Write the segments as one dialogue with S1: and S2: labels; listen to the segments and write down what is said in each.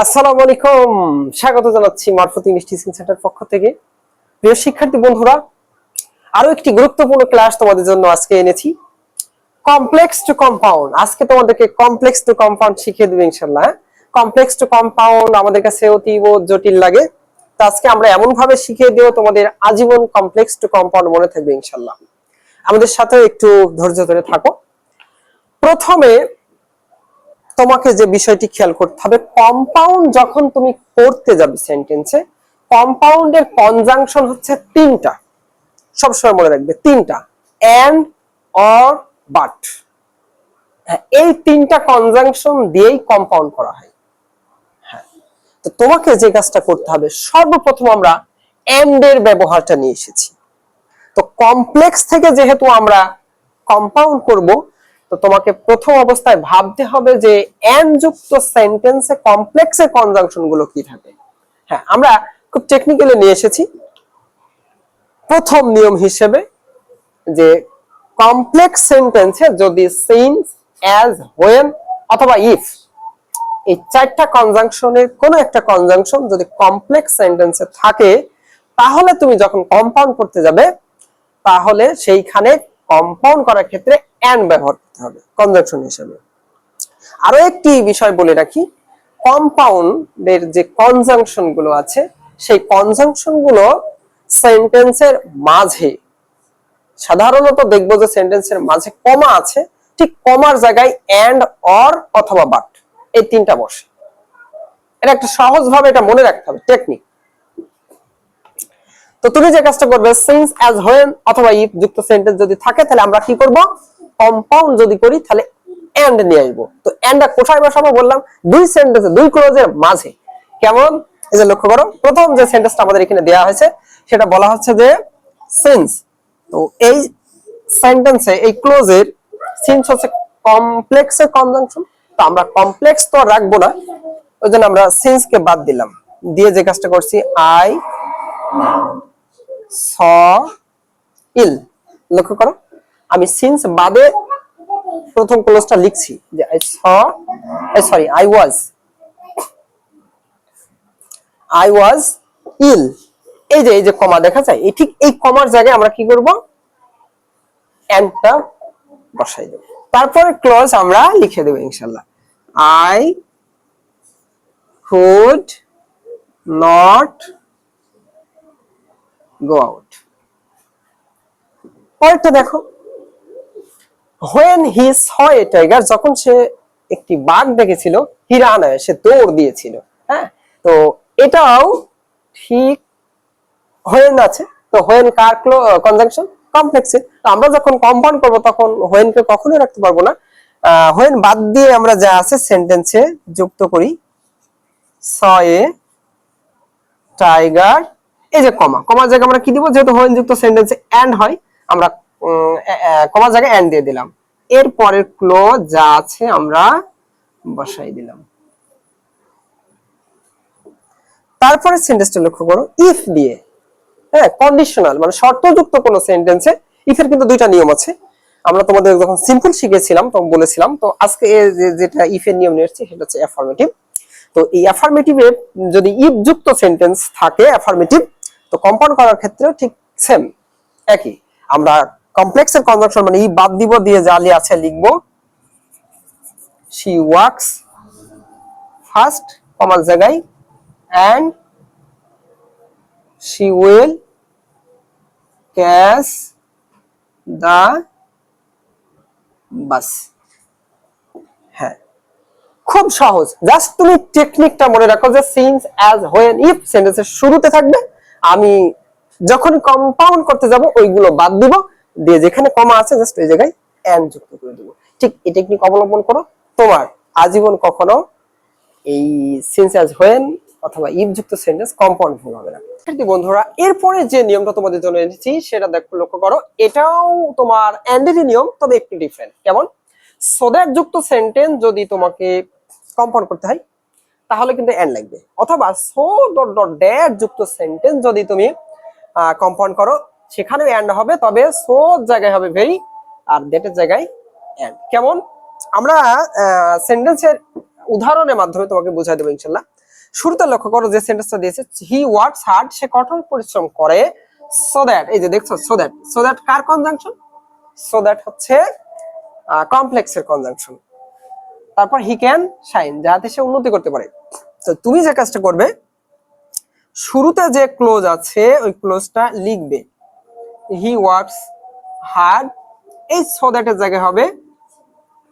S1: আসসালামু আলাইকুম। স্বাগত জানাচ্ছি মারফত ইংলিশ টিচিং সেন্টার পক্ষ থেকে। প্রিয় শিক্ষার্থী বন্ধুরা, আরও একটি গুরুত্বপূর্ণ ক্লাস তোমাদের জন্য আজকে এনেছি। কমপ্লেক্স টু কম্পাউন্ড আজকে তোমাদেরকে কমপ্লেক্স টু কম্পাউন্ড শিখিয়ে দেবে ইনশাল্লাহ কমপ্লেক্স টু কম্পাউন্ড আমাদের কাছে অতীব জটিল লাগে। তো আজকে আমরা এমন ভাবে শিখিয়ে দেবো তোমাদের আজীবন কমপ্লেক্স টু কম্পাউন্ড মনে থাকবে ইনশাল্লাহ আমাদের সাথে একটু ধৈর্য ধরে থাকো। প্রথমে তোমাকে যে বিষয়টি খেয়াল করতে হবে কম্পাউন্ড যখন তুমি করতে যাবে সেন্টেন্সে কম্পাউন্ডের কনজাংশন হচ্ছে তিনটা। সবসময় মনে রাখবে, তিনটা। এন্ড অর বাট এই তিনটা কনজাংশন দিয়েই কম্পাউন্ড করা হয়। হ্যাঁ তো তোমাকে যে কাজটা করতে হবে, সর্বপ্রথম আমরা এন্ড এর ব্যবহারটা নিয়ে এসেছি। তো কমপ্লেক্স থেকে যেহেতু আমরা কম্পাউন্ড করব তো তোমাকে প্রথম অবস্থায় ভাবতে হবে যে এন যুক্ত সেন্টেন্সে কমপ্লেক্সের কনজাংশনগুলো কি থাকে। হ্যাঁ আমরা খুব টেকনিক্যালি নিয়ে এসেছি। প্রথম নিয়ম হিসেবে যে কমপ্লেক্স সেন্টেন্সে যদি সিন্স অ্যাজ হোয়েন অথবা ইফ এই চারটা কনজাংশনের কোনো একটা কনজাংশন যদি কমপ্লেক্স সেন্টেন্সে থাকে, তাহলে তুমি যখন কম্পাউন্ড করতে যাবে, তাহলে সেইখানে কম্পাউন্ড করার ক্ষেত্রে অ্যান্ড ব্যবহার করতে হবে কনজাংশন হিসেবে। আরও একটি বিষয় বলে রাখি কম্পাউন্ডের যে কনজাংশনগুলো আছে, সেই কনজাংশনগুলো সেন্টেন্সের মাঝে, সাধারণত দেখব যে সেন্টেন্সের মাঝে কমা আছে, ঠিক কমার জায়গায় অ্যান্ড অর অথবা বাট এই তিনটা বসে। এটা একটা সহজ ভাবে এটা মনে রাখতে হবে টেকনিক তো তুমি যে কাজটা করবে সিন্স অ্যাজ হোয়েন অথবা ইফ যুক্ত সেন্টেন্স যদি থাকে, তাহলে আমরা কি করব? কম্পাউন্ড যদি করি, তাহলে এন্ড নিয়ে আসব। তো এন্ডটা কোথায় বসাবো বললাম? দুই সেন্টেন্সে দুই ক্লোজের মাঝে। কেমন? এই যে লক্ষ্য করো, প্রথম যে সেন্টেন্সটা আমাদের এখানে দেওয়া হয়েছে, সেটা বলা হচ্ছে যে সিন্স তো এই সেন্টেন্সে এই ক্লোজের সিন্স হচ্ছে কমপ্লেক্সের কনজাংশন তো আমরা কমপ্লেক্স তো রাখব না, ওই জন্য আমরা সিন্স কে বাদ দিলাম। দিয়ে যে কাজটা করছি আই স ইল লক্ষ্য করো আমি সিন্স বাদে প্রথম ক্লোজটা লিখছি যে I sorry I was I was ill এই যে এই যে কমা দেখা যায়, এই ঠিক এই কমার জায়গায় আমরা কি করব? এন্ডটা বসাই দেব। তারপরে ক্লোজ আমরা লিখে দেব ইনশাআল্লাহ। I could not go out পরেরটা দেখো। When he saw a tiger যখন সে একটি বাঘ দেখেছিল, হিরানায় সে দৌড় দিয়েছিল হ্যাঁ? তো এটাও ঠিক হোয়েন আছে। তো হোয়েন কার কনজাংশন কমপ্লেক্সে আমরা যখন কম্পাউন্ড করব, তখন হোয়েনকে কখনোই রাখতে পারব না। হোয়েন বাদ দিয়ে আমরা যা আছে সেন্টেন্সে যুক্ত করি স এ টাইগার এই যে কমা কমার জায়গায় আমরা কি দিব? যেহেতু হোয়েন যুক্ত সেন্টেন্সে এন্ড হয়, আমরা কমার জায়গায় এন্ড দিয়ে দিলাম। এর পরের ক্লোজ যা আছে আমরা বসাই দিলাম। তারপরে সেন্টেন্সটা লক্ষ্য করো। ইফ দিয়ে। হ্যাঁ কন্ডিশনাল মানে শর্তযুক্ত কোন সেন্টেন্সে ইফের কিন্তু দুইটা নিয়ম আছে। আমরা তোমাদের যখন সিম্পল শিখেছিলাম, তখন বলেছিলাম, তো আজকে যেটা ইফের নিয়ম নিয়ে এসেছি, সেটা হচ্ছে অ্যাফার্মেটিভ তো এই অ্যাফার্মেটিভে যদি ইফ যুক্ত সেন্টেন্স থাকে অ্যাফার্মেটিভ তো কম্পাউন্ড করার ক্ষেত্রে ঠিক সেম একই। আমরা কমপ্লেক্সের কনজাংশন মানে ই বাদ দিব দিয়ে জালি আছে লিখব। শি ওয়ার্কস ফার্স্ট কমার জায়গায়, and she will catch the bus. হ্যাঁ। খুব সহজ। জাস্ট তুমি টেকনিকটা মনে রাখো যে সিন্স অ্যাজ হোয়েন ইফ সেন্টেন্সের শুরুতে থাকবে, আমি যখন কম্পাউন্ড করতে যাব, ওইগুলো বাদ দিব। দিয়ে যেখানে কমা আছে জাস্ট ওই জায়গায় এন্ড যুক্ত করে দেবো। ঠিক এই টেকনিক অবলম্বন করো। তোমার আজীবন কখনো এই সিন্স অ্যাজ হোয়েন অথবা ইফ যুক্ত সেন্টেন্স কম্পাউন্ড ভুল হবে না। শিক্ষার্থী বন্ধুরা, এরপরে যে নিয়মটা তোমাদের জন্য এনেছি, সেটা দেখো, লক্ষ্য করো, এটাও তোমার অ্যান্ডেরই নিয়ম, তবে একটু ডিফারেন্ট কেমন? সোদ্যাট যুক্ত সেন্টেন্স যদি তোমাকে কম্পাউন্ড করতে হয়, তাহলে কিন্তু এন্ড লাগবে। অথবা সো ডট ডট ড্যাট যুক্ত সেন্টেন্স যদি তুমি কম্পাউন্ড করো সেখানেও এন্ড হবে, তবে সো জায়গায় হবে ভেরি আর দ্যাটের জায়গায় এন্ড কেমন? আমরা সেন্টেন্সের উদাহরণের মাধ্যমে তোমাকে বোঝাই দেবো ইনশাল্লাহ। শুরুতে লক্ষ্য করো যে সেন্টেন্সটা দিয়েছে হি ওয়ার্কস হার্ড সে কঠোর পরিশ্রম করে। সো দ্যাট এই যে দেখছ সো দ্যাট সো দ্যাট কার কনজাংশন সো দ্যাট হচ্ছে কমপ্লেক্সের কনজাংশন তারপর হি ক্যান শাইন যাতে সে উন্নতি করতে পারে। তো তুমি যে কাজটা করবে, শুরুতে যে ক্লোজ আছে, ওই ক্লোজটা লিখবে। হি ওয়ার্কস হার্ড এই সো দ্যাটের জায়গায় হবে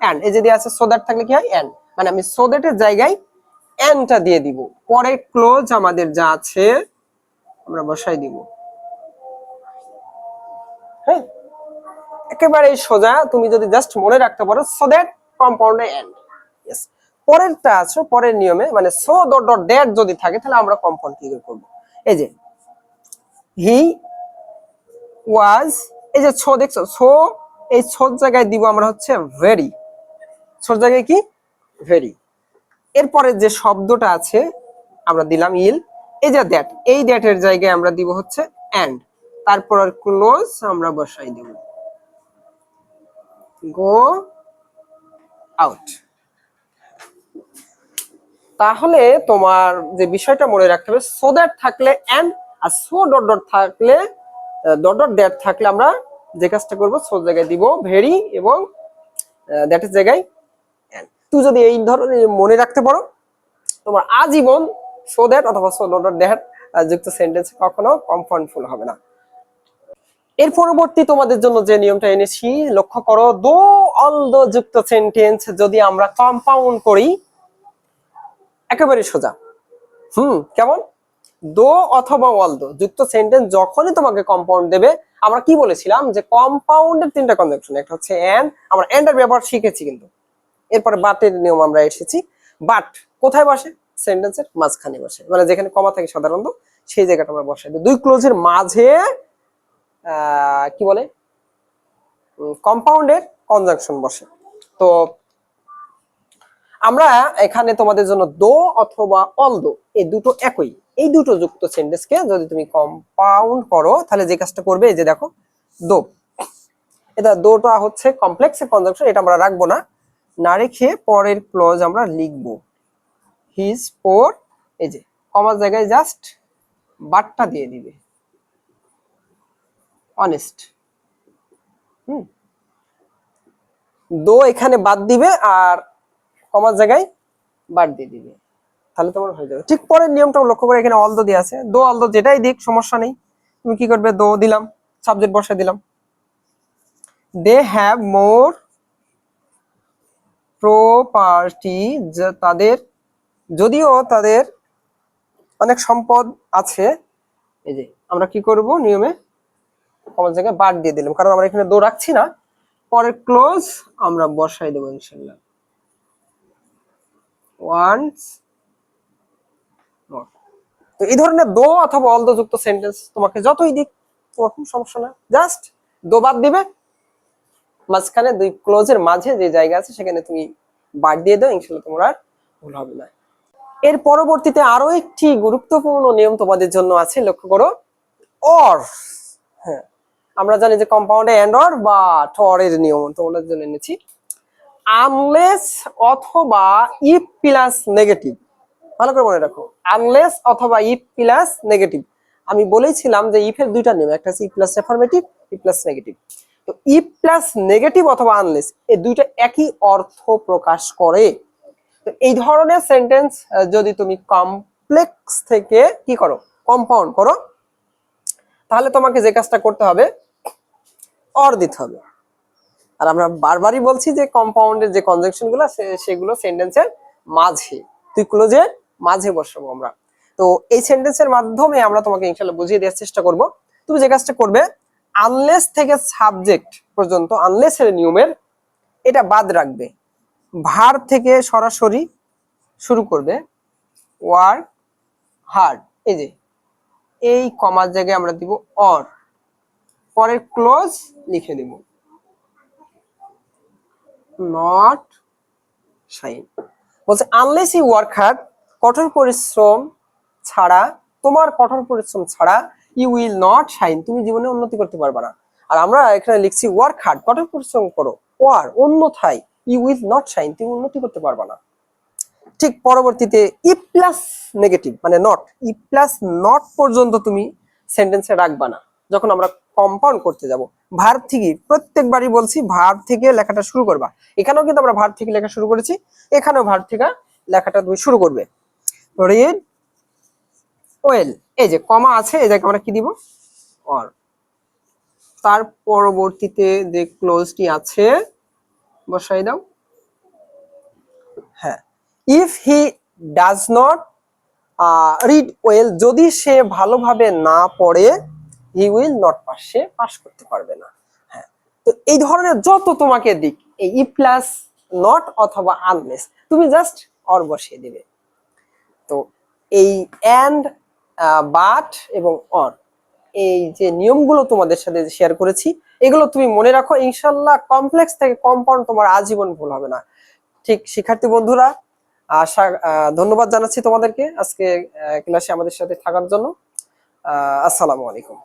S1: অ্যান্ড এই যদি আছে সো দ্যাট থাকলে কি হয়? অ্যান্ড মানে আমি সো দ্যাটের জায়গায় অ্যান্ডটা দিয়ে দিব। পরে ক্লোজ আমাদের যা আছে, আমরা বসাই দিব। হ্যাঁ? একেবারে সোজা। তুমি যদি জাস্ট মনে রাখতে পারো সো দ্যাট কম্পাউন্ডে এন্ড ইয়েস পরেরটা আছে, পরের নিয়মে মানে সো ডট ডট দ্যাট যদি থাকে, তাহলে আমরা কম্পাউন্ড কি করে করব? এই যে, হি ওয়াজ এই যে ছো দেখছ, ছো, এই ছোট জায়গায় দিব আমরা হচ্ছে ভেরি ছোট জায়গায় কি? ভেরি এরপরে যে শব্দটা আছে, আমরা দিলাম ইল। এই যে দ্যাট এই দ্যাটের জায়গায় আমরা দিব হচ্ছে অ্যান্ড তারপর আর ক্লোজ আমরা বসাই দেব। গো আউট তাহলে তোমার যে বিষয়টা মনে রাখতে হবে সো দ্যাট থাকলে অ্যান্ড আর সো ডট ডট থাকলে ডট ডট দ্যাট থাকলে আমরা যে কাজটা করব সো জায়গায় দিব ভেরি এবং দ্যাটের জায়গায় তুই যদি এই ধরনের মনে রাখতে পারো, তোমার আজীবন সো দ্যাট অথবা সো ডট ডট যুক্ত সেন্টেন্স কখনো কম্পাউন্ড ফুল হবে না। এর পরবর্তী তোমাদের জন্য যে নিয়মটা এনেছি, লক্ষ্য করো, দো অল দো যুক্ত সেন্টেন্স যদি আমরা কম্পাউন্ড করি, একেবারে সোজা। হুম, কেমন? দো অথবা অল দো, যুক্ত সেন্টেন্স যখনই তোমাকে কম্পাউন্ড দেবে, আমরা কি বলেছিলাম যে কম্পাউন্ডের তিনটা কনজাংশন একটা হচ্ছে এন্ড আমরা এর ব্যবহার শিখেছি কিন্তু। এরপরে বাটের নিয়ম আমরা এসেছি। বাট কোথায় বসে? সেন্টেন্সের মাঝখানে বসে। মানে যেখানে কমা থাকে সাধারণত, সেই জায়গাটা আমরা বসাই দিই ক্লোজের মাঝে কি বলে? কম্পাউন্ডের কনজাংশন বসে। তো আমরা এখানে তোমাদের জন্য দো অথবা অল দো, এই দুটো একই। এই দুটো যুক্ত সেন্টেন্সকে যদি তুমি কম্পাউন্ড করো, তাহলে যে কাজটা করবে, এই যে দেখো, দো। এটা দোটা হচ্ছে কমপ্লেক্সের কনজাংশন এটা আমরা রাখব না। না রেখে পরের ক্লজ আমরা লিখব। হিজ ফোর এই যে কমার জায়গায় জাস্ট বাটটা দিয়ে দিবে। Honest hmm. দো এখানে বাদ দিবে আর কমার জায়গায় বাদ দিয়ে দিবে। তাহলে তোমার হয়ে যাবে। ঠিক পরের নিয়মটাও লক্ষ্য করে এখানে অল দো দিয়ে আছে। দো অল দো যেটাই দিক, সমস্যা নেই। তুমি কি করবে? দো দিলাম সাবজেক্ট বসে দিলাম। দে হ্যাভ মোর প্রপার্টি তাদের, যদিও তাদের অনেক সম্পদ আছে। এই যে, আমরা কি করব? নিয়মে কমার জায়গায় বাদ দিয়ে দিলাম। কারণ আমরা এখানে দো রাখছি না। পরের ক্লোজ আমরা বসাই দেবো ইনশাল্লাহ। ওয়ান্স তো এই ধরনের দো অথবা অল দো যুক্ত সেন্টেন্স তোমাকে যতই দিক তোমার কোনো সমস্যা না। জাস্ট দো বাদ দিবে। মাঝখানে দুই ক্লোজের মাঝে যে জায়গা আছে, সেখানে তুমি বাদ দিয়ে দাও ইনশাল্লাহ তোমার আর ভুল হবে না। এর পরবর্তীতে আরও একটি গুরুত্বপূর্ণ নিয়ম তোমাদের জন্য আছে, লক্ষ্য করো। অর হ্যাঁ। আমরা জানি যে কম্পাউন্ডে এন্ড অর বা টর এর নিয়ম, তোমাদের জন্য এনেছি। আনলেস অথবা ইফ প্লাস নেগেটিভ ভালো করে মনে রাখো। আনলেস অথবা ইফ প্লাস নেগেটিভ আমি বলেছিলাম যে ইফের দুইটা নিয়ম, একটা হচ্ছে if plus affirmative if plus negative তো ইফ প্লাস নেগেটিভ অথবা আনলেস এই দুইটা একই অর্থ প্রকাশ করে। তো এই ধরনের সেন্টেন্স যদি তুমি কমপ্লেক্স থেকে কি করো? কম্পাউন্ড করো, তাহলে তোমাকে যে কাজটা করতে হবে অর দিতে হবে। আর আমরা বারবারই বলছি যে কম্পাউন্ডের যে কনজাংশনগুলো, সে- সেগুলো সেন্টেন্সের মাঝে। তুই ক্লোজের মাঝে বসাবো আমরা। তো এই সেন্টেন্সের মাধ্যমে আমরা তোমাকে ইনশাল্লাহ বুঝিয়ে দেওয়ার চেষ্টা করব। তুমি যে কাজটা করবে আনলেস থেকে সাবজেক্ট পর্যন্ত আনলেস এর নিয়মের, এটা বাদ রাখবে। ভার থেকে সরাসরি শুরু করবে ওয়ার্ক হার্ড এই যে, এই কমার জায়গায় আমরা দিব অর পরের ক্লোজ লিখে দিব। নট সাইন বলছে আনলেস ইউ ওয়ার্ক হার্ড কঠোর পরিশ্রম ছাড়া, তোমার কঠোর পরিশ্রম ছাড়া ইউ উইল নট শাইন তুমি জীবনে উন্নতি করতে পারবে না। আর আমরা এখানে লিখছি ওয়ার্ক হার্ড কঠোর পরিশ্রম করো ওয়ার অন্যথায় ইউ উইল নট শাইন তুমি উন্নতি করতে পারবে না। ঠিক পরবর্তীতে ই প্লাস নেগেটিভ মানে নট ই প্লাস নট পর্যন্ত তুমি সেন্টেন্সে রাখবা না। যখন আমরা কম্পাউন্ড করতে যাব ভার্ব থেকে, প্রত্যেকবারই বলছি ভার্ব থেকে লেখাটা শুরু করবা। এখানেও কিন্তু আমরা ভার্ব থেকে লেখা শুরু করেছি, এখানেও ভার্ব থেকে লেখাটা তুমি শুরু করবে। রিড ওয়েল এই যে কমা আছে এই আমরা কি দিব? অর তার পরবর্তীতে যে ক্লোজটি আছে, বসাই দাও। হ্যাঁ। If he does not read well যদি সে ভালোভাবে না পড়ে হি উইল নট পাস সে পাস করতে পারবে না। হ্যাঁ। তো এই ধরনের যত তোমাকে দিক, এই ই প্লাস নট অথবা আনলেস তুমি জাস্ট অর বসিয়ে দিবে। তো এই অ্যান্ড বাট এবং অন এই যে নিয়মগুলো তোমাদের সাথে শেয়ার করেছি, এগুলো তুমি মনে রাখো, ইনশাল্লাহ কমপ্লেক্স থেকে কম্পাউন্ড তোমার আজীবন ভুল হবে না। ঠিক, শিক্ষার্থী বন্ধুরা, আশা ধন্যবাদ জানাচ্ছি তোমাদেরকে আজকে ক্লাসে আমাদের সাথে থাকার জন্য। আসসালামু আলাইকুম।